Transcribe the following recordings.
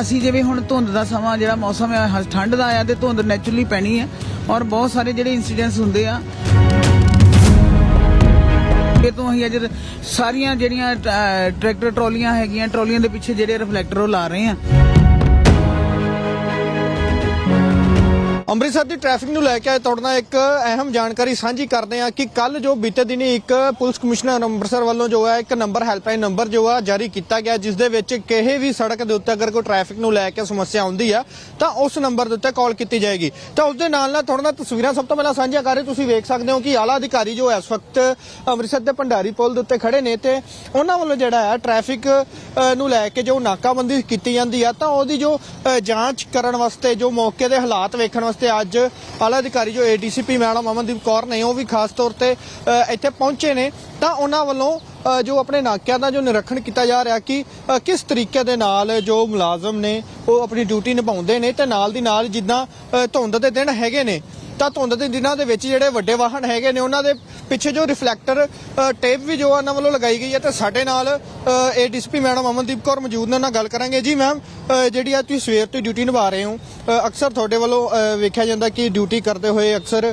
ਅਸੀਂ ਜਿਵੇਂ ਹੁਣ ਧੁੰਦ ਦਾ ਸਮਾਂ, ਜਿਹੜਾ ਮੌਸਮ ਹੈ ਹ- ਠੰਡ ਦਾ ਆਇਆ ਤੇ ਧੁੰਦ ਨੇਚਰਲੀ ਪੈਣੀ ਹੈ ਔਰ ਬਹੁਤ ਸਾਰੇ ਜਿਹੜੇ ਇਨਸੀਡੈਂਟਸ ਹੁੰਦੇ ਆ। ਇਹ ਤੋਂ ਅਸੀਂ ਅੱਜ ਸਾਰੀਆਂ ਜਿਹੜੀਆਂ ਟਰੈਕਟਰ ਟਰਾਲੀਆਂ ਹੈਗੀਆਂ, ਟਰਾਲੀਆਂ ਦੇ ਪਿੱਛੇ ਜਿਹੜੇ ਰਿਫਲੈਕਟਰ ਉਹ ਲਾ ਰਹੇ ਆ ਅੰਮ੍ਰਿਤਸਰ ਦੀ ਟ੍ਰੈਫਿਕ ਨੂੰ ਲੈ ਕੇ ਤੁਹਾਡੇ ਨਾਲ ਇੱਕ ਅਹਿਮ ਜਾਣਕਾਰੀ ਸਾਂਝੀ ਕਰਦੇ ਹਾਂ ਕਿ ਕੱਲ ਜੋ ਬੀਤੇ ਦਿਨੀ ਇੱਕ ਪੁਲਿਸ ਕਮਿਸ਼ਨਰ ਅੰਮ੍ਰਿਤਸਰ ਵੱਲੋਂ ਜੋ ਹੈ, ਇੱਕ ਨੰਬਰ ਹੈਲਪਲਾਈਨ ਨੰਬਰ ਜੋ ਆ, ਜਾਰੀ ਕੀਤਾ ਗਿਆ, ਜਿਸ ਦੇ ਵਿੱਚ ਕਿਸੇ ਵੀ ਸੜਕ ਦੇ ਉੱਤੇ ਅਗਰ ਕੋਈ ਟ੍ਰੈਫਿਕ ਨੂੰ ਲੈ ਕੇ ਸਮੱਸਿਆ ਆਉਂਦੀ ਆ, ਤਾਂ ਉਸ ਨੰਬਰ ਦੇ ਉੱਤੇ ਕਾਲ ਕੀਤੀ ਜਾਏਗੀ। ਤਾਂ ਉਸ ਦੇ ਨਾਲ ਨਾਲ ਤੁਹਾਡੇ ਨਾਲ ਤਸਵੀਰਾਂ ਸਭ ਤੋਂ ਪਹਿਲਾਂ ਸਾਂਝੀਆਂ ਕਰ ਰਹੇ ਤੁਸੀਂ ਵੇਖ ਸਕਦੇ ਹੋ ਕਿ ਆਲਾ ਅਧਿਕਾਰੀ ਜੋ ਇਸ ਵਕਤ ਅੰਮ੍ਰਿਤਸਰ ਦੇ ਭੰਡਾਰੀ ਪੁਲ ਦੇ ਉੱਤੇ ਖੜੇ ਨੇ ਤੇ ਉਹਨਾਂ ਵੱਲੋਂ ਜਿਹੜਾ ਹੈ ਟ੍ਰੈਫਿਕ ਨੂੰ ਲੈ ਕੇ ਜੋ ਨਾਕਾਬੰਦੀ ਕੀਤੀ ਜਾਂਦੀ ਆ, ਤਾਂ ਉਹਦੀ ਜੋ ਜਾਂਚ ਕਰਨ ਵਾਸਤੇ ਜੋ ਮੌਕੇ ਦੇ ਹਾਲਾਤ ਵੇਖਣ ਵਾਸਤੇ ਅੱਜ ਆਲਾ ਅਧਿਕਾਰੀ ਜੋ ਏਡੀਸੀਪੀ ਮੈਡਮ ਅਮਨਦੀਪ ਕੌਰ ਨੇ ਉਹ ਵੀ ਖਾਸ ਤੌਰ ਤੇ ਇੱਥੇ ਪਹੁੰਚੇ ਨੇ। ਤਾਂ ਉਹਨਾਂ ਵੱਲੋਂ ਜੋ ਆਪਣੇ ਨਾਕਿਆਂ ਦਾ ਜੋ ਨਿਰੀਖਣ ਕੀਤਾ ਜਾ ਰਿਹਾ ਕਿ ਕਿਸ ਤਰੀਕੇ ਦੇ ਨਾਲ ਜੋ ਮੁਲਾਜ਼ਮ ਨੇ ਉਹ ਆਪਣੀ ਡਿਊਟੀ ਨਿਭਾਉਂਦੇ ਨੇ ਤੇ ਨਾਲ ਦੀ ਨਾਲ ਜਿੱਦਾਂ ਧੁੰਦ ਦੇ ਦਿਨ ਹੈਗੇ ਨੇ। ਤਾਂ ਧੁੰਦ ਦੇ ਦਿਨਾਂ ਦੇ ਵਿੱਚ ਜਿਹੜੇ ਵੱਡੇ ਵਾਹਨ ਹੈਗੇ ਨੇ, ਉਹਨਾਂ ਦੇ ਪਿੱਛੇ ਜੋ ਰਿਫਲੈਕਟਰ ਟੇਪ ਵੀ ਜੋ ਉਹਨਾਂ ਵੱਲੋਂ ਲਗਾਈ ਗਈ ਹੈ ਤੇ ਸਾਡੇ ਨਾਲ ਏਡੀਸੀਪੀ ਮੈਡਮ ਅਮਨਦੀਪ ਕੌਰ ਮੌਜੂਦ ਨੇ, ਉਹਨਾਂ ਨਾਲ ਗੱਲ ਕਰਾਂਗੇ। ਜੀ ਮੈਮ ਜਿਹੜੀ ਆ ਤੁਸੀਂ ਸਵੇਰ ਤੋਂ ਡਿਊਟੀ ਨਿਭਾ ਰਹੇ ਹੋ ਅਕਸਰ ਤੁਹਾਡੇ ਵੱਲੋਂ ਵੇਖਿਆ ਜਾਂਦਾ ਕਿ ਡਿਊਟੀ ਕਰਦੇ ਹੋਏ ਅਕਸਰ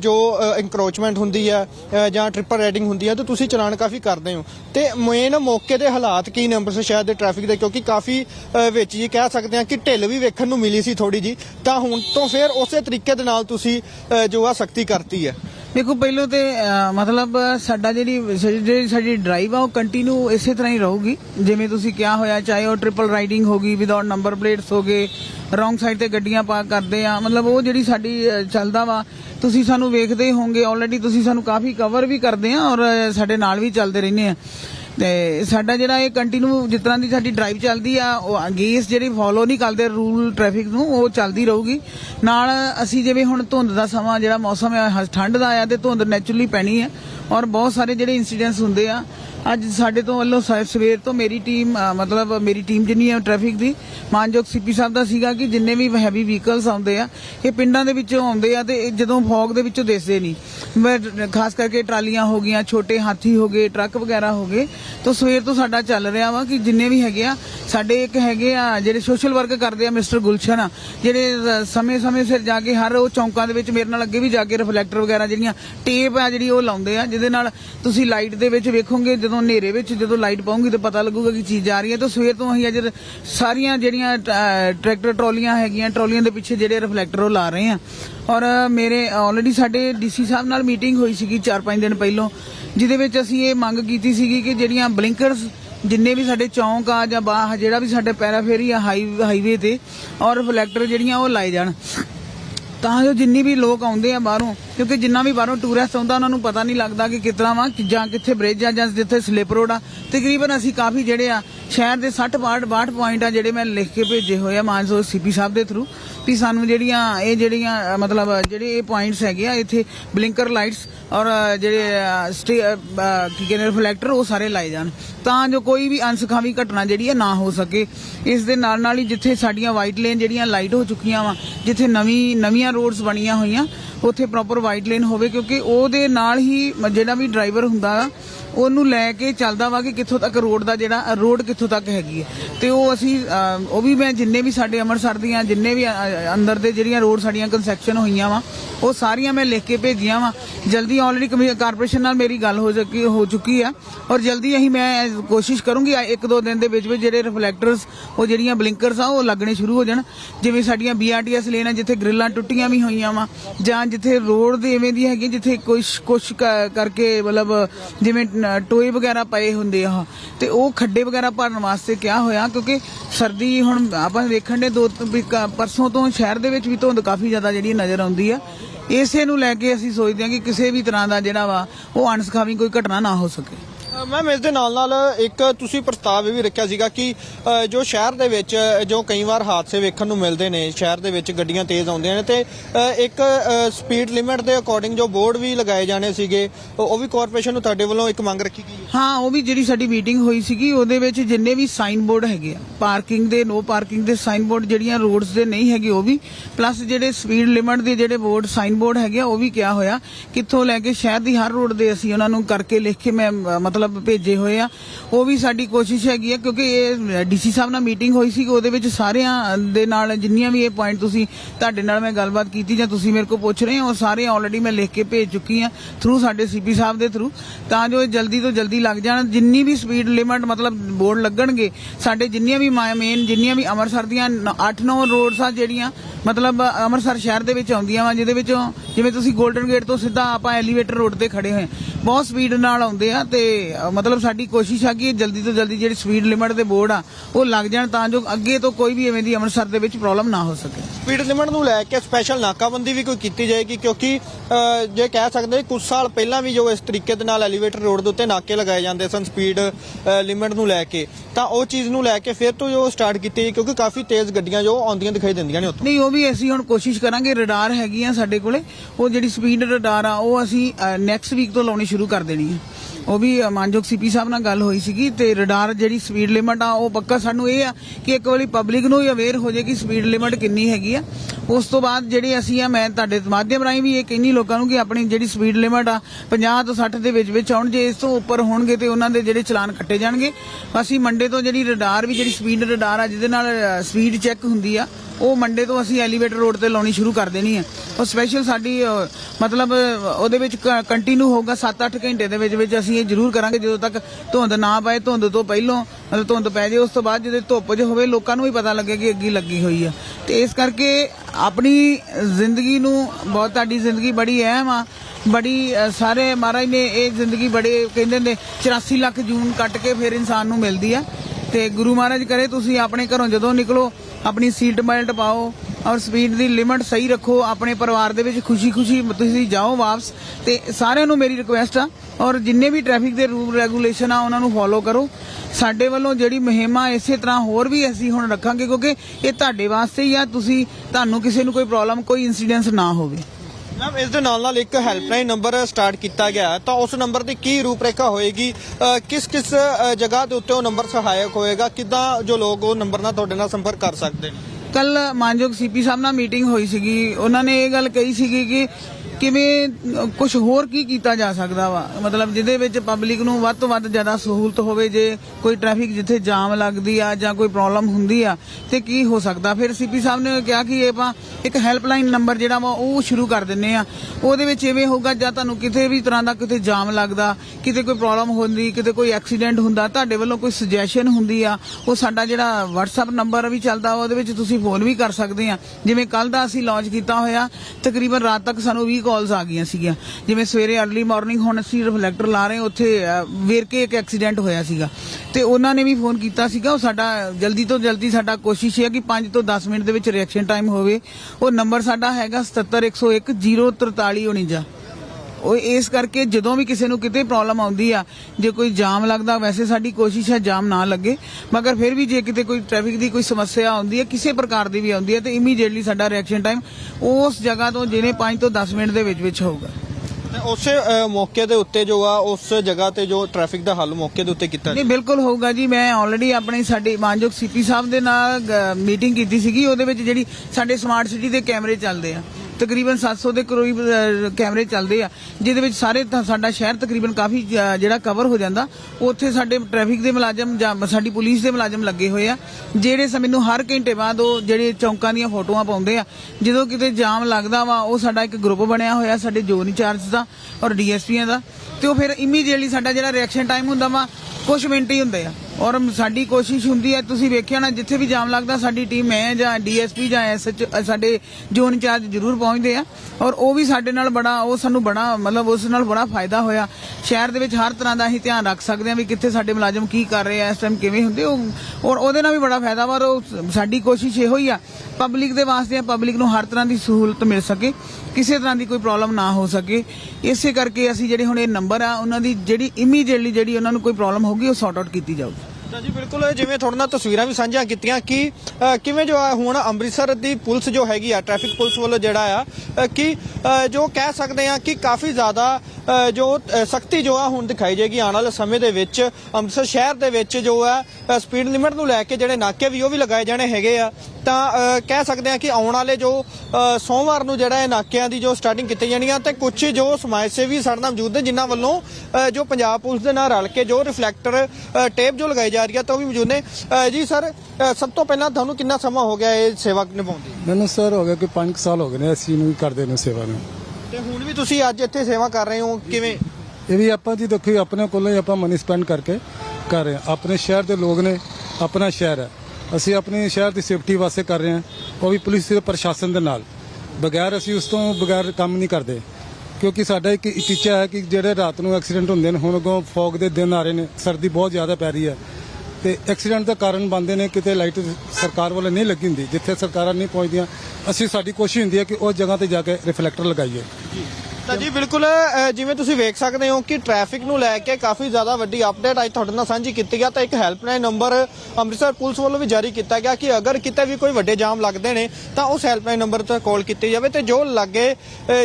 ਜੋ ਇਨਕਰੋਚਮੈਂਟ ਹੁੰਦੀ ਹੈ ਜਾਂ ਟ੍ਰਿਪਲ ਰਾਈਡਿੰਗ ਹੁੰਦੀ ਹੈ, ਤਾਂ ਤੁਸੀਂ ਚਲਾਨ ਕਾਫੀ ਕਰਦੇ ਹੋ। ਤੇ ਮੇਨ ਮੌਕੇ ਦੇ ਹਾਲਾਤ ਕੀ ਨੇ ਅੰਮ੍ਰਿਤਸਰ ਸ਼ਹਿਰ ਦੇ ਟ੍ਰੈਫਿਕ ਦੇ? ਕਿਉਂਕਿ ਕਾਫੀ ਵਿੱਚ ਜੀ ਕਹਿ ਸਕਦੇ ਹਾਂ ਕਿ ਢਿੱਲ ਵੀ ਵੇਖਣ ਨੂੰ ਮਿਲੀ ਸੀ ਥੋੜੀ ਜੀ ਤਾਂ ਹੁਣ ਤੋਂ ਫਿਰ ਉਸੇ ਤਰੀਕੇ ਦੇ ਨਾਲ ਤੁਸੀਂ ਜੋ ਆ ਸਖਤੀ ਕਰਤੀ ਹੈ। ਦੇਖੋ, ਪਹਿਲੋਂ ਤੇ ਮਤਲਬ ਸਾਡਾ ਜਿਹੜੀ ਜਿਹੜੀ ਸਾਡੀ ਡਰਾਈਵ ਆ, ਉਹ ਕੰਟੀਨਿਊ ਇਸੇ ਤਰ੍ਹਾਂ ਹੀ ਰਹੂਗੀ। ਜਿਵੇਂ ਤੁਸੀਂ ਕਿਹਾ ਹੋਇਆ, ਚਾਹੇ ਉਹ ਟ੍ਰਿਪਲ ਰਾਈਡਿੰਗ ਹੋਗੀ ਵਿਦਆਊਟ ਨੰਬਰ ਪਲੇਟਸ ਹੋਗੇ ਰੋਂਗ ਸਾਈਡ ਤੇ ਗੱਡੀਆਂ ਪਾਰਕ ਕਰਦੇ ਆ, ਮਤਲਬ ਉਹ ਜਿਹੜੀ ਸਾਡੀ ਚੱਲਦਾ ਵਾ, ਤੁਸੀਂ ਸਾਨੂੰ ਵੇਖਦੇ ਹੀ ਹੋਵੋਗੇ ਆਲਰੇਡੀ ਤੁਸੀਂ ਸਾਨੂੰ ਕਾਫੀ ਕਵਰ ਵੀ ਕਰਦੇ ਆ, ਔਰ ਸਾਡੇ ਨਾਲ ਵੀ ਚੱਲਦੇ ਰਹਿੰਦੇ ਆ। ਤੇ ਸਾਡਾ ਜਿਹੜਾ ਇਹ ਕੰਟੀਨਿਊ ਜਿਸ ਤਰ੍ਹਾਂ ਦੀ ਸਾਡੀ ਡਰਾਈਵ ਚੱਲਦੀ ਆ, ਉਹ ਅਗੇਂਸ ਜਿਹੜੀ ਫੋਲੋ ਨਹੀਂ ਕਰਦੇ ਰੂਲ ਟ੍ਰੈਫਿਕ ਨੂੰ, ਉਹ ਚੱਲਦੀ ਰਹੂਗੀ। ਨਾਲ ਅਸੀਂ ਜਿਵੇਂ ਹੁਣ ਧੁੰਦ ਦਾ ਸਮਾਂ, ਜਿਹੜਾ ਮੌਸਮ ਹੈ ਹ- ਠੰਡ ਦਾ ਆ, ਤੇ ਧੁੰਦ ਨੇਚਰਲੀ ਪੈਣੀ ਹੈ ਔਰ ਬਹੁਤ ਸਾਰੇ ਜਿਹੜੇ ਇਨਸੀਡੈਂਟਸ ਹੁੰਦੇ ਆ, ਅੱਜ ਸਾਡੇ ਤੋਂ ਵੱਲੋਂ ਸ- ਸਵੇਰ ਤੋਂ ਮੇਰੀ ਟੀਮ ਮਤਲਬ ਮੇਰੀ ਟੀਮ ਜਿੰਨੀ ਹੈ ਟ੍ਰੈਫਿਕ ਦੀ, ਮਾਨਯੋਗ ਸੀਪੀ ਸਾਹਿਬ ਦਾ ਸੀਗਾ ਕਿ ਜਿੰਨੇ ਵੀ ਹੈਵੀ ਵਹੀਕਲਸ ਆਉਂਦੇ ਆ, ਇਹ ਪਿੰਡਾਂ ਦੇ ਵਿੱਚੋਂ ਆਉਂਦੇ ਆ ਤੇ ਇਹ ਜਦੋਂ ਫੌਗ ਦੇ ਵਿੱਚੋਂ ਦਿਸਦੇ ਨਹੀਂ। ਖਾਸ ਕਰਕੇ ਟਰਾਲੀਆਂ ਹੋ ਗਈਆਂ, ਛੋਟੇ ਹਾਥੀ ਹੋ ਗਏ, ਟਰੱਕ ਵਗੈਰਾ ਹੋ ਗਏ, ਤਾਂ ਸਵੇਰ ਤੋਂ ਸਾਡਾ ਚੱਲ ਰਿਹਾ ਵਾ ਕਿ ਜਿੰਨੇ ਵੀ ਹੈਗੇ ਆ ਸਾਡੇ ਇੱਕ ਹੈਗੇ ਆ ਜਿਹੜੇ ਸੋਸ਼ਲ ਵਰਕ ਕਰਦੇ ਆ ਮਿਸਟਰ ਗੁਲਸ਼ਨ ਆ ਜਿਹੜੇ ਸਮੇਂ-ਸਮੇਂ ਸਿਰ ਜਾ ਕੇ ਹਰ ਉਹ ਚੌਂਕਾਂ ਦੇ ਵਿੱਚ ਮੇਰੇ ਨਾਲ ਅੱਗੇ ਵੀ ਜਾ ਕੇ ਰਿਫਲੈਕਟਰ ਵਗੈਰਾ ਜਿਹੜੀਆਂ ਟੇਪ ਆ ਜਿਹੜੀ ਉਹ ਲਾਉਂਦੇ ਆ, ਜਿਹਦੇ ਨਾਲ ਤੁਸੀਂ ਲਾਈਟ ਦੇ ਵਿੱਚ ਵੇਖੋਗੇ, ਜਦੋਂ ਹਨੇਰੇ ਵਿੱਚ ਜਦੋਂ ਲਾਈਟ ਪਾਉਂਗੀ ਤਾਂ ਪਤਾ ਲੱਗੂਗਾ ਕਿ ਚੀਜ਼ ਆ ਰਹੀ ਹੈ। ਤਾਂ ਸਵੇਰ ਤੋਂ ਅਸੀਂ ਅੱਜ ਸਾਰੀਆਂ ਜਿਹੜੀਆਂ ਟਰੈਕਟਰ ਟਰਾਲੀਆਂ ਹੈਗੀਆਂ, ਟਰਾਲੀਆਂ ਦੇ ਪਿੱਛੇ ਜਿਹੜੇ ਰਿਫਲੈਕਟਰ ਉਹ ਲਾ ਰਹੇ ਆ। ਔਰ ਮੇਰੇ ਆਲਰੇਡੀ ਸਾਡੇ ਡੀਸੀ ਸਾਹਿਬ ਨਾਲ ਮੀਟਿੰਗ ਹੋਈ ਸੀਗੀ 4-5 ਦਿਨ ਪਹਿਲਾਂ, ਜਿਹਦੇ ਵਿੱਚ ਅਸੀਂ ਇਹ ਮੰਗ ਕੀਤੀ ਸੀਗੀ ਕਿ ਜਿਹੜੀਆਂ ਬਲਿੰਕਰਸ ਜਿੰਨੇ ਵੀ ਸਾਡੇ ਚੌਂਕ ਆ ਜਾਂ ਬਾਹ, ਜਿਹੜਾ ਵੀ ਸਾਡੇ ਪੈਰਾਫੇਰੀ ਆ, ਹਾਈ ਹਾਈਵੇ ਤੇ, ਔਰ ਰਿਫਲੈਕਟਰ ਜਿਹੜੀਆਂ ਉਹ ਲਾਏ ਜਾਣ। ਤਾਂ ਜੋ ਜਿੰਨੀ ਵੀ ਲੋਕ ਆਉਂਦੇ ਆ ਬਾਹਰੋਂ ਕਿਉਂਕਿ ਜਿੰਨਾ ਵੀ ਬਾਹਰੋਂ ਟੂਰਿਸਟ ਆਉਂਦਾ ਉਹਨਾਂ ਨੂੰ ਪਤਾ ਨਹੀਂ ਲੱਗਦਾ ਕਿ ਕਿਤਨਾ ਵਾ ਜਾਂ ਕਿੱਥੇ ਬ੍ਰਿਜ ਆ ਜਾਂ ਜਿੱਥੇ ਸਲਿਪ ਰੋਡ ਆ। ਤਕਰੀਬਨ ਅਸੀਂ ਕਾਫੀ ਜਿਹੜੇ ਆ ਸ਼ਹਿਰ ਦੇ 60 62 62 ਪੁਆਇੰਟ ਆ ਜਿਹੜੇ ਮੈਂ ਲਿਖ ਕੇ ਭੇਜੇ ਹੋਏ ਆ ਮਾਨਸੋ ਸੀਪੀ ਸਾਹਿਬ ਦੇ ਥਰੂ ਵੀ ਸਾਨੂੰ ਜਿਹੜੀਆਂ ਇਹ ਜਿਹੜੀਆਂ ਮਤਲਬ ਜਿਹੜੇ ਇਹ ਪੁਆਇੰਟਸ ਹੈਗੇ ਆ ਇੱਥੇ ਬਲਿੰਕਰ ਲਾਈਟਸ ਔਰ ਜਿਹੜੇ ਅ, ਕੀ ਕਹਿੰਦੇ ਰਿਫਲੈਕਟਰ ਉਹ ਸਾਰੇ ਲਾਏ ਜਾਣ। ਤਾਂ ਜੋ ਕੋਈ ਵੀ ਅਨਸਖਾਵੀ ਘਟਨਾ ਜਿਹੜੀ ਹੈ ਨਾ ਹੋ ਸਕੇ। ਇਸ ਦੇ ਨਾਲ ਨਾਲ ਹੀ ਜਿੱਥੇ ਸਾਡੀਆਂ ਵਾਈਟ ਲੇਨ ਜਿਹੜੀਆਂ ਲਾਈਟ ਹੋ ਚੁੱਕੀਆਂ ਵਾ ਜਿੱਥੇ ਨਵੀਂ ਨਵੀਆਂ ਰੋਡਸ ਬਣੀਆਂ ਹੋਈਆਂ। ਉੱਥੇ ਪ੍ਰੋਪਰ ਵਾਈਟ ਲੇਨ ਹੋਵੇ ਕਿਉਂਕਿ ਉਹਦੇ ਨਾਲ ਹੀ ਜਿਹੜਾ ਵੀ ਡਰਾਈਵਰ ਹੁੰਦਾ ਵਾ, ਉਹਨੂੰ ਲੈ ਕੇ ਚੱਲਦਾ ਵਾ ਕਿ ਕਿੱਥੋਂ ਤੱਕ ਰੋਡ ਦਾ ਜਿਹੜਾ ਰੋਡ ਕਿੱਥੋਂ ਤੱਕ ਹੈਗੀ ਹੈ। ਤੇ ਉਹ ਅਸੀਂ ਉਹ ਵੀ ਮੈਂ ਜਿੰਨੇ ਵੀ ਸਾਡੇ ਅੰਮ੍ਰਿਤਸਰ ਦੀਆਂ ਜਿੰਨੇ ਵੀ ਅੰਦਰ ਦੇ ਜਿਹੜੀਆਂ ਰੋਡ ਸਾਡੀਆਂ ਕੰਸਟਰਕਸ਼ਨ ਹੋਈਆਂ ਵਾ ਉਹ ਸਾਰੀਆਂ ਮੈਂ ਲਿਖ ਕੇ ਭੇਜੀਆਂ ਵਾ। ਜਲਦੀ ਆਲਰੇਡੀ ਕਾਰਪੋਰੇਸ਼ਨ ਨਾਲ ਮੇਰੀ ਗੱਲ ਹੋ ਚੁੱਕੀ ਹੋ ਚੁੱਕੀ ਆ। ਔਰ ਜਲਦੀ ਅਸੀਂ ਮੈਂ ਕੋਸ਼ਿਸ਼ ਕਰੂੰਗੀ ਇੱਕ ਦੋ ਦਿਨ ਦੇ ਵਿੱਚ ਵਿੱਚ ਜਿਹੜੇ ਰਿਫਲੈਕਟਰਸ ਉਹ ਜਿਹੜੀਆਂ ਬਲਿੰਕਰਸ ਆ ਉਹ ਲੱਗਣੇ ਸ਼ੁਰੂ ਹੋ ਜਾਣ। ਜਿਵੇਂ ਸਾਡੀਆਂ ਬੀਆਰਟੀਐਸ ਲੇਨ ਆ ਜਿੱਥੇ ਗ੍ਰਿਲਾਂ ਟੁੱਟੀਆਂ ਵੀ ਹੋਈਆਂ ਵਾ ਜਾਂ ਜਿੱਥੇ ਰੋਡ ਦੇ ਐਵੇਂ ਦੀ ਹੈਗੀ ਜਿੱਥੇ ਕੁਛ ਕੁਛ ਕਰਕੇ ਮਤਲਬ ਜਿਵੇਂ ਟੋਏ ਵਗੈਰਾ ਪਏ ਹੁੰਦੇ ਆ, ਤੇ ਉਹ ਖੱਡੇ ਵਗੈਰਾ ਭਰਨ ਵਾਸਤੇ ਕਿਹਾ ਹੋਇਆ, ਕਿਉਂਕਿ ਸਰਦੀ ਹੁਣ ਆਪਾਂ ਵੇਖਣ ਦੇ ਦੋ ਪਰਸੋਂ ਤੋਂ ਸ਼ਹਿਰ ਦੇ ਵਿੱਚ ਵੀ ਧੁੰਦ ਕਾਫੀ ਜ਼ਿਆਦਾ ਜਿਹੜੀ ਨਜ਼ਰ ਆਉਂਦੀ ਆ। ਇਸੇ ਨੂੰ ਲੈ ਕੇ ਅਸੀਂ ਸੋਚਦੇ ਹਾਂ ਕਿ ਕਿਸੇ ਵੀ ਤਰ੍ਹਾਂ ਦਾ ਜਿਹੜਾ ਵਾ, ਉਹ ਅਣਸਖਾਵੀ ਕੋਈ ਘਟਨਾ ਨਾ ਹੋ ਸਕੇ। ਮੈਮ ਇਸ ਦੇ ਨਾਲ ਨਾਲ ਇੱਕ ਤੁਸੀਂ ਪ੍ਰਸਤਾਵ ਇਹ ਵੀ ਰੱਖਿਆ ਸੀਗਾ ਕਿ ਜੋ ਸ਼ਹਿਰ ਦੇ ਵਿੱਚ, ਜੋ ਕਈ ਵਾਰ ਹਾਦਸੇ ਵੇਖਣ ਨੂੰ ਮਿਲਦੇ ਨੇ, ਸ਼ਹਿਰ ਦੇ ਵਿੱਚ ਗੱਡੀਆਂ ਤੇਜ਼ ਆਉਂਦੀਆਂ ਨੇ ਤੇ ਇੱਕ ਸਪੀਡ ਲਿਮਿਟ ਦੇ ਅਕੋਰਡਿੰਗ ਜੋ ਬੋਰਡ ਵੀ ਲਗਾਏ ਜਾਣੇ ਸੀਗੇ, ਉਹ ਵੀ ਕਾਰਪੋਰੇਸ਼ਨ ਨੂੰ ਤੁਹਾਡੇ ਵੱਲੋਂ ਇੱਕ ਮੰਗ ਰੱਖੀ ਗਈ ਹਾਂ? ਉਹ ਵੀ ਜਿਹੜੀ ਸਾਡੀ ਮੀਟਿੰਗ ਹੋਈ ਸੀਗੀ, ਉਹਦੇ ਵਿੱਚ ਜਿੰਨੇ ਵੀ ਸਾਈਨ ਬੋਰਡ ਹੈਗੇ ਆ ਪਾਰਕਿੰਗ ਦੇ ਨੋ ਪਾਰਕਿੰਗ ਦੇ ਸਾਈਨ ਬੋਰਡ ਜਿਹੜੀਆਂ ਰੋਡਸ ਦੇ ਨਹੀਂ ਹੈਗੇ ਉਹ ਵੀ ਪਲੱਸ ਜਿਹੜੇ ਸਪੀਡ ਲਿਮਿਟ ਦੇ ਜਿਹੜੇ ਬੋਰਡ ਸਾਈਨ ਬੋਰਡ ਹੈਗੇ ਆ, ਉਹ ਵੀ ਕਿਹਾ ਹੋਇਆ, ਕਿੱਥੋਂ ਲੈ ਕੇ ਸ਼ਹਿਰ ਦੀ ਹਰ ਰੋਡ ਦੇ ਅਸੀਂ ਉਹਨਾਂ ਨੂੰ ਕਰਕੇ ਲਿਖ ਕੇ ਮੈਂ, ਮਤਲਬ ਮਤਲਬ ਭੇਜੇ ਹੋਏ ਆ। ਉਹ ਵੀ ਸਾਡੀ ਕੋਸ਼ਿਸ਼ ਹੈਗੀ ਆ, ਕਿਉਂਕਿ ਇਹ ਡੀਸੀ ਸਾਹਿਬ ਨਾਲ ਮੀਟਿੰਗ ਹੋਈ ਸੀ, ਉਹਦੇ ਵਿੱਚ ਸਾਰਿਆਂ ਦੇ ਨਾਲ ਜਿੰਨੀਆਂ ਵੀ ਇਹ ਪੁਆਇੰਟ ਤੁਸੀਂ ਤੁਹਾਡੇ ਨਾਲ ਮੈਂ ਗੱਲਬਾਤ ਕੀਤੀ ਜਾਂ ਤੁਸੀਂ ਮੇਰੇ ਕੋਲ ਪੁੱਛ ਰਹੇ ਹੋ, ਉਹ ਸਾਰੇ ਆਲਰੇਡੀ ਮੈਂ ਲਿਖ ਕੇ ਭੇਜ ਚੁੱਕੀ ਆ ਥਰੂ ਸਾਡੇ ਸੀਪੀ ਸਾਹਿਬ ਦੇ ਥਰੂ ਤਾਂ ਜੋ ਇਹ ਜਲਦੀ ਤੋਂ ਜਲਦੀ ਲੱਗ ਜਾਣ, ਜਿੰਨੀ ਵੀ ਸਪੀਡ ਲਿਮਟ ਮਤਲਬ ਬੋਰਡ ਲੱਗਣਗੇ, ਸਾਡੇ ਜਿੰਨੀਆਂ ਵੀ ਮੇਨ ਜਿੰਨੀਆਂ ਵੀ ਅੰਮ੍ਰਿਤਸਰ ਦੀਆਂ 8-9 ਰੋਡਸ ਆ ਜਿਹੜੀਆਂ, ਮਤਲਬ ਅੰਮ੍ਰਿਤਸਰ ਸ਼ਹਿਰ ਦੇ ਵਿੱਚ ਆਉਂਦੀਆਂ ਵਾ, ਜਿਹਦੇ ਵਿੱਚੋਂ ਜਿਵੇਂ ਤੁਸੀਂ 골ਡਨ ਗੇਟ ਤੋਂ ਸਿੱਧਾ ਆਪਾਂ ਐਲੀਵੇਟਰ ਰੋਡ ਤੇ ਖੜੇ ਹੋਏ ਬਹੁਤ ਸਪੀਡ ਨਾਲ ਆਉਂਦੇ ਆ ਤੇ ਅ, ਮਤਲਬ ਸਾਡੀ ਕੋਸ਼ਿਸ਼ ਆ ਕਿ ਇਹ ਜਲਦੀ ਤੋਂ ਜਲਦੀ ਜਿਹੜੀ ਸਪੀਡ ਲਿਮਟ ਦੇ ਬੋਰਡ ਆ ਉਹ ਲੱਗ ਜਾਣ ਤਾਂ ਜੋ ਅੱਗੇ ਤੋਂ ਕੋਈ ਵੀ ਐਵੇਂ ਦੀ ਅੰਮ੍ਰਿਤਸਰ ਦੇ ਵਿੱਚ ਪ੍ਰੋਬਲਮ ਨਾ ਹੋ ਸਕੇ। ਸਪੀਡ ਲਿਮਟ ਨੂੰ ਲੈ ਕੇ ਸਪੈਸ਼ਲ ਨਾਕਾਬੰਦੀ ਵੀ ਕੋਈ ਕੀਤੀ ਜਾਏਗੀ ਕਿਉਂਕਿ ਅ, ਜੇ ਕਹਿ ਸਕਦੇ ਕੁਝ ਸਾਲ ਪਹਿਲਾਂ ਵੀ ਜੋ ਇਸ ਤਰੀਕੇ ਦੇ ਨਾਲ ਐਲੀਵੇਟਰ ਰੋਡ ਦੇ ਉੱਤੇ ਨਾਕੇ ਲਗਾਏ ਜਾਂਦੇ ਸਨ ਸਪੀਡ ਲਿਮਟ ਨੂੰ ਲੈ ਕੇ ਤਾਂ ਉਹ ਚੀਜ਼ ਨੂੰ ਲੈ ਕੇ ਫਿਰ ਤੋਂ ਜੋ ਸਟਾਰਟ ਕੀਤੀ ਹੈ ਕਿਉਂਕਿ ਕਾਫੀ ਤੇਜ਼ ਗੱਡੀਆਂ ਜੋ ਆਉਂਦੀਆਂ ਦਿਖਾਈ ਦਿੰਦੀਆਂ ਨੇ ਉੱਥੋਂ। ਨਹੀਂ ਉਹ ਵੀ ਅਸੀਂ ਹੁਣ ਕੋਸ਼ਿਸ਼ ਕਰਾਂਗੇ ਰਡਾਰ ਹੈਗੀ ਆ ਸਾਡੇ ਕੋਲੇ ਉਹ ਜਿਹੜੀ ਸਪੀਡ ਰਡਾਰ ਆ ਉਹ ਅਸੀਂ ਨੈਕਸਟ ਵੀਕ ਤੋਂ ਲਾਉਣੀ ਸ਼ੁਰੂ ਕਰ ਦੇਣੀ ਹੈ। ਉਹ ਵੀ ਅ, ਮਾਨਯੋਗ ਸੀਪੀ ਸਾਹਿਬ ਨਾਲ ਗੱਲ ਹੋਈ ਸੀਗੀ ਤੇ ਰਡਾਰ ਜਿਹੜੀ ਸਪੀਡ ਲਿਮਟ ਆ ਉਹ ਪੱਕਾ ਸਾਨੂੰ ਇਹ ਆ ਕਿ ਇੱਕ ਵਾਰੀ ਪਬਲਿਕ ਨੂੰ ਹੀ ਅਵੇਅਰ ਹੋ ਜਾਏ ਕਿ ਸਪੀਡ ਲਿਮਟ ਕਿੰਨੀ ਹੈਗੀ ਆ। ਉਸ ਤੋਂ ਬਾਅਦ ਜਿਹੜੀ ਅਸੀਂ ਆ ਮੈਂ ਤੁਹਾਡੇ ਮਾਧਿਅਮ ਰਾਹੀਂ ਵੀ ਇਹ ਕਹਿੰਨੀ ਲੋਕਾਂ ਨੂੰ ਕਿ ਆਪਣੀ ਜਿਹੜੀ ਸਪੀਡ ਲਿਮਟ ਆ 50 ਤੋਂ 60 ਦੇ ਵਿੱਚ ਵਿੱਚ ਆਉਣ ਜੇ ਇਸ ਤੋਂ ਉੱਪਰ ਹੋਣਗੇ ਤੇ ਉਹਨਾਂ ਦੇ ਜਿਹੜੇ ਚਲਾਨ ਕੱਟੇ ਜਾਣਗੇ। ਅਸੀਂ ਮੰਡੇ ਤੋਂ ਜਿਹੜੀ ਰਡਾਰ ਵੀ ਜਿਹੜੀ ਸਪੀਡ ਰਡਾਰ ਆ ਜਿਹਦੇ ਨਾਲ ਸਪੀਡ ਚੈੱਕ ਹੁੰਦੀ ਆ ਉਹ ਮੰਡੇ ਤੋਂ ਅਸੀਂ ਐਲੀਵੇਟਰ ਰੋਡ ਤੇ ਲਾਉਣੀ ਸ਼ੁਰੂ ਕਰ ਦੇਣੀ ਹੈ। ਉਹ ਸਪੈਸ਼ਲ ਸਾਡੀ ਮਤਲਬ ਉਹਦੇ ਵਿੱਚ ਕੰਟੀਨਿਊ ਹੋਊਗਾ 7-8 ਘੰਟੇ ਦੇ ਵਿੱਚ ਵਿੱਚ ਅਸੀਂ ਇਹ ਜ਼ਰੂਰ ਕਰਾਂਗੇ, ਜਦੋਂ ਤੱਕ ਧੁੰਦ ਨਾ ਪਏ, ਧੁੰਦ ਤੋਂ ਪਹਿਲਾਂ, ਮਤਲਬ ਧੁੰਦ ਪੈ ਜੇ, ਉਸ ਤੋਂ ਬਾਅਦ ਜਦੋਂ ਧੁੱਪ ਜ ਹੋਵੇ, ਲੋਕਾਂ ਨੂੰ ਵੀ ਪਤਾ ਲੱਗੇ ਕਿ ਅੱਗੀ ਲੱਗੀ ਹੋਈ ਆ। ਤੇ ਇਸ ਕਰਕੇ ਆਪਣੀ ਜ਼ਿੰਦਗੀ ਨੂੰ, ਬਹੁਤ ਤੁਹਾਡੀ ਜ਼ਿੰਦਗੀ ਬੜੀ ਅਹਿਮ ਆ, ਬੜੀ ਸਾਰੇ ਮਹਾਰਾਜ ਨੇ ਇਹ ਜ਼ਿੰਦਗੀ ਬੜੇ, ਕਹਿੰਦੇ ਨੇ 84 ਲੱਖ ਜੂਨ ਕੱਟ ਕੇ ਫਿਰ ਇਨਸਾਨ ਨੂੰ ਮਿਲਦੀ ਆ। ਤੇ ਗੁਰੂ ਮਹਾਰਾਜ ਕਰੇ ਤੁਸੀਂ ਆਪਣੇ ਘਰੋਂ ਜਦੋਂ ਨਿਕਲੋ ਆਪਣੀ ਸੀਟ ਬੈਲਟ ਪਾਓ ਔਰ ਸਪੀਡ ਦੀ ਲਿਮਟ ਸਹੀ ਰੱਖੋ, ਆਪਣੇ ਪਰਿਵਾਰ ਦੇ ਵਿੱਚ ਖੁਸ਼ੀ-ਖੁਸ਼ੀ ਤੁਸੀਂ ਜਾਓ ਵਾਪਸ। ਤੇ ਸਾਰਿਆਂ ਨੂੰ ਮੇਰੀ ਰਿਕੁਐਸਟ ਆ, ਔਰ ਜਿੰਨੇ ਵੀ ਟ੍ਰੈਫਿਕ ਦੇ ਰੂਲ ਰੈਗੂਲੇਸ਼ਨ ਆ, ਉਹਨਾਂ ਨੂੰ ਫੋਲੋ ਕਰੋ। ਸਾਡੇ ਵੱਲੋਂ ਜਿਹੜੀ ਮੁਹਿੰਮ ਆ ਇਸੇ ਤਰ੍ਹਾਂ ਹੋਰ ਵੀ ਅਸੀਂ ਹੁਣ ਰੱਖਾਂਗੇ, ਕਿਉਂਕਿ ਇਹ ਤੁਹਾਡੇ ਵਾਸਤੇ ਹੀ ਆ, ਤੁਸੀਂ, ਤੁਹਾਨੂੰ ਕਿਸੇ ਨੂੰ ਕੋਈ ਪ੍ਰੋਬਲਮ ਕੋਈ ਇਨਸੀਡੈਂਸ ਨਾ ਹੋਵੇ। ਮੈਮ, ਇਸ ਦੇ ਨਾਲ ਨਾਲ ਇੱਕ ਹੈਲਪਲਾਈਨ ਨੰਬਰ ਸਟਾਰਟ ਕੀਤਾ ਗਿਆ ਤਾਂ ਉਸ ਨੰਬਰ ਦੀ ਕੀ ਰੂਪਰੇਖਾ ਹੋਏਗੀ? ਕਿਸ ਕਿਸ ਜਗ੍ਹਾ ਦੇ ਉੱਤੇ ਉਹ ਨੰਬਰ ਸਹਾਇਕ ਹੋਏਗਾ? ਕਿਦਾਂ ਜੋ ਲੋਕ ਉਹ ਨੰਬਰ ਨਾਲ ਤੁਹਾਡੇ ਨਾਲ ਸੰਪਰਕ ਕਰ ਸਕਦੇ ਨੇ? ਕੱਲ ਮਾਨਯੋਗ ਸੀਪੀ ਸਾਹਿਬ ਨਾਲ ਮੀਟਿੰਗ ਹੋਈ ਸੀਗੀ। ਉਹਨਾਂ ਨੇ ਇਹ ਗੱਲ ਕਹੀ ਸੀਗੀ ਕਿ ਕਿਵੇਂ ਕੁਝ ਹੋਰ ਕੀ ਕੀਤਾ ਜਾ ਸਕਦਾ ਵਾ? ਮਤਲਬ ਜਿਹਦੇ ਵਿੱਚ ਪਬਲਿਕ ਨੂੰ ਵੱਧ ਤੋਂ ਵੱਧ ਜ਼ਿਆਦਾ ਸਹੂਲਤ ਹੋਵੇ, ਜੇ ਕੋਈ ਟ੍ਰੈਫਿਕ ਜਿੱਥੇ ਜਾਮ ਲੱਗਦੀ ਆ ਜਾਂ ਕੋਈ ਪ੍ਰੋਬਲਮ ਹੁੰਦੀ ਆ, ਤੇ ਕੀ ਹੋ ਸਕਦਾ? ਫਿਰ ਸੀਪੀ ਸਾਹਿਬ ਨੇ ਕਿਹਾ ਕਿ ਇਹ ਆਪਾਂ ਇੱਕ ਹੈਲਪਲਾਈਨ ਨੰਬਰ ਜਿਹੜਾ ਵਾ, ਉਹ ਸ਼ੁਰੂ ਕਰ ਦਿੰਨੇ ਆ। ਉਹਦੇ ਵਿੱਚ ਐਵੇਂ ਹੋਊਗਾ, ਜਾਂ ਤੁਹਾਨੂੰ ਕਿਤੇ ਵੀ ਤਰ੍ਹਾਂ ਦਾ ਕਿਤੇ ਜਾਮ ਲੱਗਦਾ, ਕਿਤੇ ਕੋਈ ਪ੍ਰੋਬਲਮ ਹੁੰਦੀ, ਕਿਤੇ ਕੋਈ ਐਕਸੀਡੈਂਟ ਹੁੰਦਾ, ਤੁਹਾਡੇ ਵੱਲੋਂ ਕੋਈ ਸੁਜੈਸ਼ਨ ਹੁੰਦੀ ਆ, ਉਹ ਸਾਡਾ ਜਿਹੜਾ WhatsApp ਨੰਬਰ ਵੀ ਚੱਲਦਾ ਉਹਦੇ ਵਿੱਚ ਤੁਸੀਂ ਫੋਨ ਵੀ ਕਰ ਸਕਦੇ ਆ। ਜਿਵੇਂ ਕੱਲ ਦਾ ਅਸੀਂ ਲਾਂਚ ਕੀਤਾ ਹੋਇਆ, ਤਕਰੀਬਨ ਰਾਤ ਤੱਕ ਸਾਨੂੰ 20 ਕਾਲਸ ਆ ਗਈਆਂ ਸੀਗੀਆਂ। ਜਿਵੇਂ ਸਵੇਰੇ अर्ਲੀ ਮਾਰਨਿੰਗ ਹੁਣ ਅਸੀਂ ਰਿਫਲੈਕਟਰ ਲਾ ਰਹੇ ਉੱਥੇ ਅ, ਵੇਰਕੇ ਇੱਕ ਐਕਸੀਡੈਂਟ ਹੋਇਆ ਸੀਗਾ। ਤੇ ਉਹਨਾਂ ਨੇ ਵੀ ਫੋਨ ਕੀਤਾ ਸੀਗਾ ਉਹ ਸਾਡਾ ਜਲਦੀ ਤੋਂ ਜਲਦੀ ਸਾਡਾ ਕੋਸ਼ਿਸ਼ ਹੈ ਕਿ 5 ਤੋਂ 10 ਮਿੰਟ ਦੇ ਵਿੱਚ ਰਿਐਕਸ਼ਨ ਟਾਈਮ ਹੋਵੇ। ਉਹ ਨੰਬਰ ਸਾਡਾ ਹੈਗਾ 77101 04349 ਉਹ ਇਸ ਕਰਕੇ ਜਦੋਂ ਵੀ ਕਿਸੇ ਨੂੰ ਕਿਤੇ ਪ੍ਰੋਬਲਮ ਆਉਂਦੀ ਆ ਜੇ ਕੋਈ ਜਾਮ ਲੱਗਦਾ ਵੈਸੇ ਸਾਡੀ ਕੋਸ਼ਿਸ਼ ਹੈ ਜਾਮ ਨਾ ਲੱਗੇ। ਮਗਰ ਫਿਰ ਵੀ ਜੇ ਕਿਤੇ ਕੋਈ ਟ੍ਰੈਫਿਕ ਦੀ ਕੋਈ ਸਮੱਸਿਆ ਆਉਂਦੀ ਹੈ ਕਿਸੇ ਪ੍ਰਕਾਰ ਦੀ ਵੀ ਆਉਂਦੀ ਹੈ ਤੇ ਇਮੀਡੀਏਟਲੀ ਸਾਡਾ ਰਿਐਕਸ਼ਨ ਟਾਈਮ ਉਸ ਜਗ੍ਹਾ ਤੋਂ ਜਿਹਨੇ 5 ਤੋਂ 10 ਮਿੰਟ ਦੇ ਵਿੱਚ ਵਿੱਚ ਹੋਊਗਾ। ਤੇ ਉਸੇ ਮੌਕੇ ਦੇ ਉੱਤੇ ਜੋ ਆ ਉਸ ਜਗ੍ਹਾ ਤੇ ਜੋ ਟ੍ਰੈਫਿਕ ਦਾ ਹੱਲ ਮੌਕੇ ਦੇ ਉੱਤੇ ਕੀਤਾ ਨਹੀਂ ਬਿਲਕੁਲ ਹੋਊਗਾ ਜੀ। ਮੈਂ ਆਲਰੇਡੀ ਆਪਣੇ ਸਾਡੇ ਮਾਨਯੋਗ ਸੀਪੀ ਸਾਹਿਬ ਦੇ ਨਾਲ ਮੀਟਿੰਗ ਕੀਤੀ ਸੀਗੀ। ਉਹਦੇ ਵਿੱਚ ਜਿਹੜੀ ਸਾਡੇ ਸਮਾਰਟ ਸਿਟੀ ਦੇ ਕੈਮਰੇ ਚੱਲਦੇ ਆ। ਤਕਰੀਬਨ 700 ਦੇ ਕਰੀਬ ਕੈਮਰੇ ਚੱਲਦੇ ਆ, ਜਿਹਦੇ ਵਿੱਚ ਸਾਰੇ ਸਾਡਾ ਸ਼ਹਿਰ ਤਕਰੀਬਨ ਕਾਫੀ ਜਿਹੜਾ ਕਵਰ ਹੋ ਜਾਂਦਾ, ਉੱਥੇ ਸਾਡੇ ਟ੍ਰੈਫਿਕ ਦੇ ਮੁਲਾਜ਼ਮ ਜਾਂ ਸਾਡੀ ਪੁਲਿਸ ਦੇ ਮੁਲਾਜ਼ਮ ਲੱਗੇ ਹੋਏ ਆ, ਜਿਹੜੇ ਸਮੇਂ ਨੂੰ ਹਰ ਘੰਟੇ ਬਾਅਦ ਉਹ ਜਿਹੜੇ ਚੌਂਕਾਂ ਦੀਆਂ ਫੋਟੋਆਂ ਪਾਉਂਦੇ ਆ, ਜਦੋਂ ਕਿਤੇ ਜਾਮ ਲੱਗਦਾ ਵਾ, ਉਹ ਸਾਡਾ ਇੱਕ ਗਰੁੱਪ ਬਣਿਆ ਹੋਇਆ, ਸਾਡੇ ਜ਼ੋਨ ਇੰਚਾਰਜ ਦਾ ਔਰ ਡੀਐਸਪੀਆਂ ਦਾ, ਤੇ ਉਹ ਫਿਰ ਇਮੀਡੀਏਟਲੀ ਸਾਡਾ ਜਿਹੜਾ ਰਿਐਕਸ਼ਨ ਟਾਈਮ ਹੁੰਦਾ ਵਾ ਕੁਝ ਮਿੰਟ ਹੀ ਹੁੰਦੇ ਆ। ਔਰ ਸਾਡੀ ਕੋਸ਼ਿਸ਼ ਹੁੰਦੀ ਹੈ, ਤੁਸੀਂ ਵੇਖਿਆ ਨਾ, ਜਿੱਥੇ ਵੀ ਜਾਮ ਲੱਗਦਾ, ਸਾਡੀ ਟੀਮ ਮੈਂ ਜਾਂ ਡੀਐਸਪੀ ਜਾਂ ਐਸਐਚ ਸਾਡੇ ਜ਼ੋਨ ਇੰਚਾਰਜ ਜ਼ਰੂਰ ਪਹੁੰਚਦੇ ਆ। ਔਰ ਉਹ ਵੀ ਸਾਡੇ ਨਾਲ ਬੜਾ, ਉਹ ਸਾਨੂੰ ਬੜਾ, ਮਤਲਬ ਉਸ ਨਾਲ ਬੜਾ ਫਾਇਦਾ ਹੋਇਆ। ਸ਼ਹਿਰ ਦੇ ਵਿੱਚ ਹਰ ਤਰ੍ਹਾਂ ਦਾ ਅਸੀਂ ਧਿਆਨ ਰੱਖ ਸਕਦੇ ਹਾਂ ਵੀ ਕਿੱਥੇ ਸਾਡੇ ਮੁਲਾਜ਼ਮ ਕੀ ਕਰ ਰਹੇ ਆ, ਇਸ ਟਾਈਮ ਕਿਵੇਂ ਹੁੰਦੇ ਉਹ, ਔਰ ਉਹਦੇ ਨਾਲ ਵੀ ਬੜਾ ਫਾਇਦਾ ਵਾ, ਔਰ ਉਹ ਸਾਡੀ ਕੋਸ਼ਿਸ਼ ਇਹੋ ਹੀ ਆ ਪਬਲਿਕ ਦੇ ਵਾਸਤੇ ਪਬਲਿਕ ਨੂੰ ਹਰ ਤਰ੍ਹਾਂ ਦੀ ਸਹੂਲਤ ਮਿਲ ਸਕੇ। ਕਿਸੇ ਤਰ੍ਹਾਂ ਦੀ ਕੋਈ ਪ੍ਰੋਬਲਮ ਨਾ ਹੋ ਸਕੇ। ਇਸੇ ਕਰਕੇ ਅਸੀਂ ਜਿਹੜੇ ਹੁਣ ਇਹ ਨੰਬਰ ਆ, ਉਹਨਾਂ ਦੀ ਜਿਹੜੀ ਇਮੀਡੀਏਟਲੀ ਜਿਹੜੀ ਉਹਨਾਂ ਨੂੰ ਕੋਈ ਪ੍ਰੋਬਲਮ ਹੋਗੀ ਉਹ ਸੌਟ ਆਊਟ ਕੀਤੀ ਜਾਊਗੀ। ਤਾਂ ਜੀ ਬਿਲਕੁਲ, ਜਿਵੇਂ ਤੁਹਾਡੇ ਨਾਲ ਤਸਵੀਰਾਂ ਵੀ ਸਾਂਝੀਆਂ ਕੀਤੀਆਂ ਕਿ ਕਿਵੇਂ ਜੋ ਹੈ ਹੁਣ ਅੰਮ੍ਰਿਤਸਰ ਦੀ ਪੁਲਿਸ ਜੋ ਹੈਗੀ ਆ, ਟ੍ਰੈਫਿਕ ਪੁਲਿਸ ਵੱਲੋਂ ਜਿਹੜਾ ਆ ਕਿ ਜੋ ਕਹਿ ਸਕਦੇ ਆ ਕਿ ਕਾਫੀ ਜ਼ਿਆਦਾ ਜੋ ਸਖਤੀ ਜੋ ਆ ਹੁਣ ਦਿਖਾਈ ਜਾਏਗੀ ਆਉਣ ਵਾਲੇ ਸਮੇਂ ਦੇ ਵਿੱਚ, ਅੰਮ੍ਰਿਤਸਰ ਸ਼ਹਿਰ ਦੇ ਵਿੱਚ ਜੋ ਆ ਸਪੀਡ ਲਿਮਿਟ ਨੂੰ ਲੈ ਕੇ ਜਿਹੜੇ ਨਾਕੇ ਵੀ ਉਹ ਵੀ ਲਗਾਏ ਜਾਣੇ ਹੈਗੇ ਆ। ਤਾਂ ਕਹਿ ਸਕਦੇ ਆ ਕਿ ਆਉਣ ਵਾਲੇ ਜੋ ਸੋਮਵਾਰ ਨੂੰ ਜਿਹੜਾ ਇਹ ਨਾਕਿਆਂ ਦੀ ਜੋ ਸਟਾਰਟਿੰਗ ਕੀਤੀ ਜਾਣੀ ਆ ਤੇ ਕੁਝ ਜੋ ਸਮਾਜ ਸੇਵੀ ਸਾਡੇ ਨਾਲ ਮੌਜੂਦ ਨੇ, ਜਿਨ੍ਹਾਂ ਵੱਲੋਂ ਜੋ ਪੰਜਾਬ ਪੁਲਿਸ ਦੇ ਨਾਲ ਰਲ ਕੇ ਜੋ ਰਿਫਲੈਕਟਰ ਟੇਪ ਜੋ ਲਗਾਈ ਜਾ ਰਹੀ ਆ ਤਾਂ ਉਹ ਵੀ ਮੌਜੂਦ ਨੇ। ਅ, ਜੀ ਸਰ ਅ, ਸਭ ਤੋਂ ਪਹਿਲਾਂ ਤੁਹਾਨੂੰ ਕਿੰਨਾ ਸਮਾਂ ਹੋ ਗਿਆ ਇਹ ਸੇਵਾ ਨਿਭਾਉਂਦੀ ਮੈਨੂੰ ਸਰ ਹੋ ਗਿਆ ਕਿ 5 ਸਾਲ ਹੋ ਗਏ ਨੇ ਅਸੀਂ ਨੂੰ ਕਰਦੇ ਨੂੰ ਸੇਵਾ ਨੂੰ। ਤੇ ਹੁਣ ਵੀ ਤੁਸੀਂ ਅੱਜ ਇੱਥੇ ਸੇਵਾ ਕਰ ਰਹੇ ਹੋ ਕਿਵੇਂ? ਇਹ ਵੀ ਆਪਾਂ ਜੀ ਦੇਖੋ ਜੀ ਆਪਣੇ ਕੋਲੋਂ ਹੀ ਆਪਾਂ ਮਨੀ ਸਪੈਂਡ ਕਰਕੇ ਕਰ ਰਹੇ ਹਾਂ। ਆਪਣੇ ਸ਼ਹਿਰ ਦੇ ਲੋਕ ਨੇ ਆਪਣਾ ਸ਼ਹਿਰ ਹੈ। ਅਸੀਂ ਆਪਣੇ ਸ਼ਹਿਰ ਦੀ ਸੇਫਟੀ ਵਾਸਤੇ ਕਰ ਰਹੇ ਹਾਂ। ਉਹ ਵੀ ਪੁਲਿਸ ਦੇ ਪ੍ਰਸ਼ਾਸਨ ਦੇ ਨਾਲ। ਬਗੈਰ ਅਸੀਂ ਉਸ ਤੋਂ ਬਗੈਰ ਕੰਮ ਨਹੀਂ ਕਰਦੇ। ਕਿਉਂਕਿ ਸਾਡਾ ਇੱਕ ਟੀਚਾ ਹੈ ਕਿ ਜਿਹੜੇ ਰਾਤ ਨੂੰ ਐਕਸੀਡੈਂਟ ਹੁੰਦੇ ਨੇ ਹੁਣ ਅੱਗੋਂ ਫੌਗ ਦੇ ਦਿਨ ਆ ਰਹੇ ਨੇ ਸਰਦੀ ਬਹੁਤ ਜ਼ਿਆਦਾ ਪੈ ਰਹੀ ਹੈ। ਤੇ ਐਕਸੀਡੈਂਟ ਦਾ ਕਾਰਨ ਬਣਦੇ ਨੇ, ਕਿਤੇ ਲਾਈਟ ਸਰਕਾਰ ਵੱਲੋਂ ਨਹੀਂ ਲੱਗੀ ਹੁੰਦੀ, ਜਿੱਥੇ ਸਰਕਾਰਾਂ ਨਹੀਂ ਪਹੁੰਚਦੀਆਂ, ਅਸੀਂ ਸਾਡੀ ਕੋਸ਼ਿਸ਼ ਹੁੰਦੀ ਹੈ ਕਿ ਉਸ ਜਗ੍ਹਾ ਤੇ ਜਾ ਕੇ ਰਿਫਲੈਕਟਰ ਲਗਾਈਏ। ਤਾਂ ਜੀ, ਬਿਲਕੁਲ ਜਿਵੇਂ ਤੁਸੀਂ ਵੇਖ ਸਕਦੇ ਹੋ ਕਿ ਟ੍ਰੈਫਿਕ ਨੂੰ ਲੈ ਕੇ ਕਾਫੀ ਜ਼ਿਆਦਾ ਵੱਡੀ ਅਪਡੇਟ ਅੱਜ ਤੁਹਾਡੇ ਨਾਲ ਸਾਂਝੀ ਕੀਤੀ ਗਿਆ, ਤਾਂ ਇੱਕ ਹੈਲਪਲਾਈਨ ਨੰਬਰ ਅੰਮ੍ਰਿਤਸਰ ਪੁਲਿਸ ਵੱਲੋਂ ਵੀ ਜਾਰੀ ਕੀਤਾ ਗਿਆ ਕਿ ਅਗਰ ਕਿਤੇ ਵੀ ਕੋਈ ਵੱਡੇ ਜਾਮ ਲੱਗਦੇ ਨੇ, ਤਾਂ ਉਸ ਹੈਲਪਲਾਈਨ ਨੰਬਰ ਤੇ ਕਾਲ ਕੀਤੀ ਜਾਵੇ ਤੇ ਜੋ ਲੱਗੇ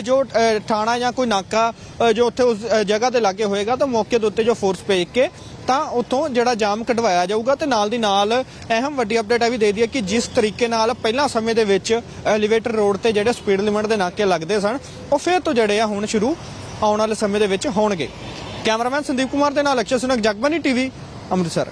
ਜੋ ਥਾਣਾ ਜਾਂ ਕੋਈ ਨਾਕਾ ਜੋ ਉੱਥੇ ਉਸ ਜਗ੍ਹਾ ਤੇ ਲੱਗੇ ਹੋਏਗਾ, ਤਾਂ ਮੌਕੇ ਦੇ ਉੱਤੇ ਜੋ ਫੋਰਸ ਭੇਜ ਕੇ ਤਾਂ ਉੱਥੋਂ ਜਿਹੜਾ ਜਾਮ ਕਢਵਾਇਆ ਜਾਊਗਾ ਤੇ ਨਾਲ ਦੀ ਨਾਲ ਅਹਿਮ ਵੱਡੀ ਅਪਡੇਟ ਇਹ ਵੀ ਦੇ ਦਈਏ ਕਿ ਜਿਸ ਤਰੀਕੇ ਨਾਲ ਪਹਿਲਾਂ ਸਮੇਂ ਦੇ ਵਿੱਚ ਐਲੀਵੇਟਰ ਰੋਡ ਤੇ ਜਿਹੜੇ ਸਪੀਡ ਲਿਮਟ ਦੇ ਨਾਕੇ ਲੱਗਦੇ ਸਨ, ਉਹ ਫਿਰ ਤੋਂ ਜਿਹੜੇ ਆ ਹੁਣ ਸ਼ੁਰੂ ਆਉਣ ਵਾਲੇ ਸਮੇਂ ਦੇ ਵਿੱਚ ਹੋਣਗੇ। ਕੈਮਰਾਮੈਨ ਸੰਦੀਪ ਕੁਮਾਰ ਦੇ ਨਾਲ ਅਕਸ਼ਰ ਸੁਨਕ ਜਗਬਾਨੀ ਟੀਵੀ, ਅੰਮ੍ਰਿਤਸਰ।